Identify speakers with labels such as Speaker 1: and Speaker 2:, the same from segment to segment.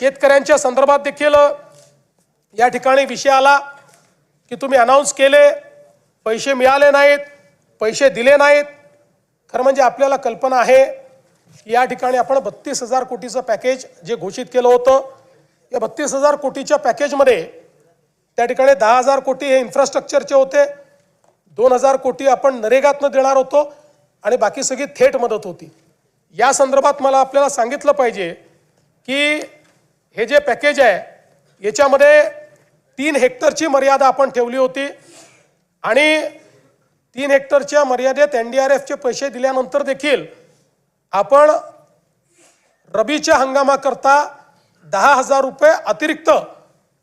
Speaker 1: शेतकऱ्यांच्या संदर्भात देखील या ठिकाणी विषय आला की तुम्ही अनाऊन्स केले पैसे मिळाले नाहीत पैसे दिले नाहीत. खरं म्हणजे आपल्याला कल्पना आहे या ठिकाणी आपण बत्तीस हजार कोटीचं पॅकेज जे घोषित केलं होतं या बत्तीस हजार कोटीच्या पॅकेजमध्ये त्या ठिकाणी दहा हजार कोटी हे इन्फ्रास्ट्रक्चरचे होते. दोन हजार कोटी आपण नरेगातनं देणार होतो आणि बाकी सगळी थेट मदत होती. या संदर्भात मला आपल्याला सांगितलं पाहिजे की हे जे पॅकेज आहे याच्यामध्ये तीन हेक्टरची मर्यादा आपण ठेवली होती. आणि तीन हेक्टरच्या मर्यादेत एन डी आर एफचे पैसे दिल्यानंतर देखील आपण रबीच्या हंगामाकरता दहा हजार रुपये अतिरिक्त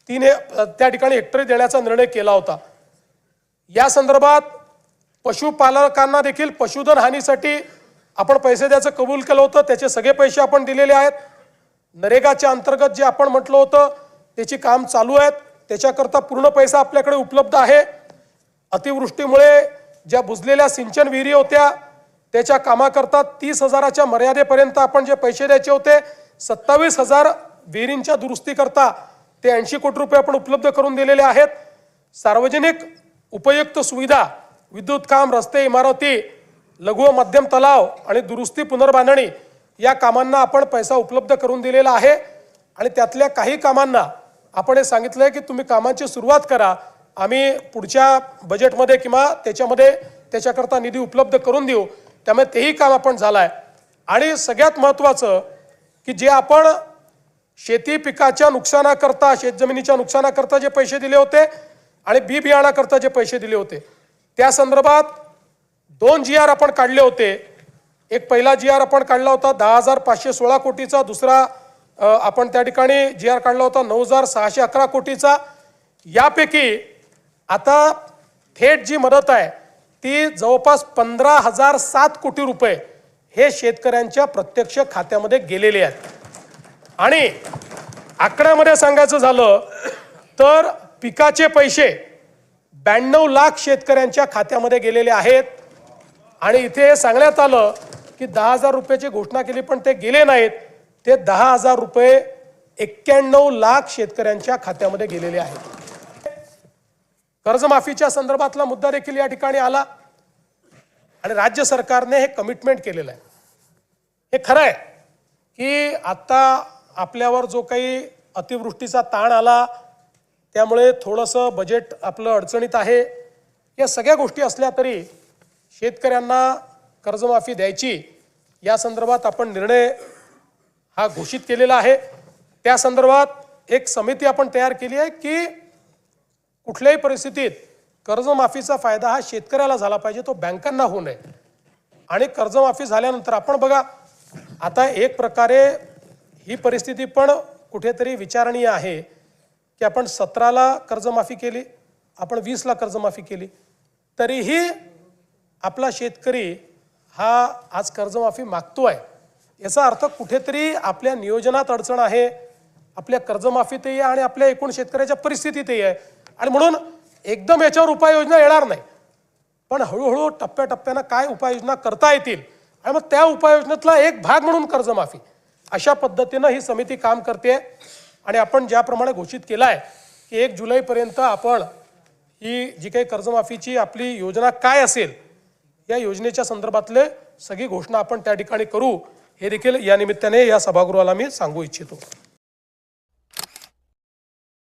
Speaker 1: तीन हे त्या ठिकाणी हेक्टरी देण्याचा निर्णय केला होता. या संदर्भात पशुपालकांना देखील पशुधन हानीसाठी आपण पैसे द्यायचं कबूल केलं होतं. त्याचे सगळे पैसे आपण दिलेले आहेत. नरेगाच्या अंतर्गत जे आपण म्हटलं होतं त्याची काम चालू आहेत. त्याच्याकरता पूर्ण पैसा आपल्याकडे उपलब्ध आहे. अतिवृष्टीमुळे ज्या बुजलेल्या सिंचन विहिरी होत्या त्याच्या कामाकरता तीस हजाराच्या मर्यादेपर्यंत आपण जे पैसे द्यायचे होते सत्तावीस हजार विहिरींच्या दुरुस्तीकरता ते ऐंशी कोटी रुपये आपण उपलब्ध करून दिलेले आहेत. सार्वजनिक उपयुक्त सुविधा विद्युत काम रस्ते इमारती लघु व मध्यम तलाव आणि दुरुस्ती पुनर्बांधणी या कामांना आपण पैसा उपलब्ध करून दिलेला आहे आणि त्यातल्या काही कामांना आपण हे सांगितलं आहे की तुम्ही कामांची सुरुवात करा. आम्ही पुढच्या बजेटमध्ये किंवा त्याच्यामध्ये त्याच्याकरता निधी उपलब्ध करून देऊ. त्यामुळे तेही काम आपण झालं आहे आणि सगळ्यात महत्त्वाचं की जे आपण शेती पिकाच्या नुकसानाकरता शेतजमिनीच्या नुकसानाकरता जे पैसे दिले होते आणि बी बियाणाकरता जे पैसे दिले होते त्या संदर्भात दोन जी आर आपण काढले होते. एक पहिला जी आर आपण काढला होता दहा हजार पाचशे सोळा कोटीचा. दुसरा आपण त्या ठिकाणी जी आर काढला होता नऊ हजार सहाशे अकरा कोटीचा. यापैकी आता थेट जी मदत आहे ती जवळपास पंधरा हजार सात कोटी रुपये हे शेतकऱ्यांच्या प्रत्यक्ष खात्यामध्ये गेलेले आहेत. आणि आकड्यामध्ये सांगायचं झालं तर पिकाचे पैसे ब्याण्णव लाख शेतकऱ्यांच्या खात्यामध्ये गेलेले आहेत. आणि इथे सांगण्यात आलं की दहा हजार रुपयाची घोषणा केली पण ते गेले नाहीत. ते दहा हजार रुपये एक्क्याण्णव लाख शेतकऱ्यांच्या खात्यामध्ये गेलेले आहेत. कर्जमाफीच्या संदर्भातला मुद्दा देखील या ठिकाणी आला. आणि राज्य सरकारने हे कमिटमेंट केलेलं आहे. हे खरं आहे की आत्ता आपल्यावर जो काही अतिवृष्टीचा ताण आला त्यामुळे थोडंसं बजेट आपलं अडचणीत आहे. या सगळ्या गोष्टी असल्या तरी शेतकऱ्यांना कर्जमाफी द्यायची या संदर्भात आपण निर्णय हा घोषित केलेला आहे. त्या संदर्भात एक समिती आपण तयार केली आहे की कुठल्याही परिस्थितीत कर्जमाफीचा फायदा हा शेतकऱ्याला झाला पाहिजे तो बँकांना होऊ नये. आणि कर्जमाफी झाल्यानंतर आपण बघा आता एक प्रकारे ही परिस्थिती पण कुठेतरी विचारणीय आहे की आपण सतराला कर्जमाफी केली आपण वीसला कर्जमाफी केली. तरीही आपला शेतकरी हा आज कर्जमाफी मागतो आहे याचा अर्थ कुठेतरी आपल्या नियोजनात अडचण आहे आपल्या कर्जमाफीतही आहे आणि आपल्या एकूण शेतकऱ्याच्या परिस्थितीतही आहे. आणि म्हणून एकदम याच्यावर उपाययोजना येणार नाही. पण हळूहळू टप्प्याटप्प्यानं काय उपाययोजना करता येतील? आणि मग त्या उपाययोजनेतला एक भाग म्हणून कर्जमाफी. अशा पद्धतीनं ही समिती काम करते. आणि आपण ज्याप्रमाणे घोषित केलं आहे की एक जुलैपर्यंत आपण ही जी काही कर्जमाफीची आपली योजना काय असेल या योजनेच्या संदर्भातले सगळी घोषणा आपण त्या ठिकाणी करू. हे देखील या निमित्ताने या सभागृहाला मी सांगू इच्छितो.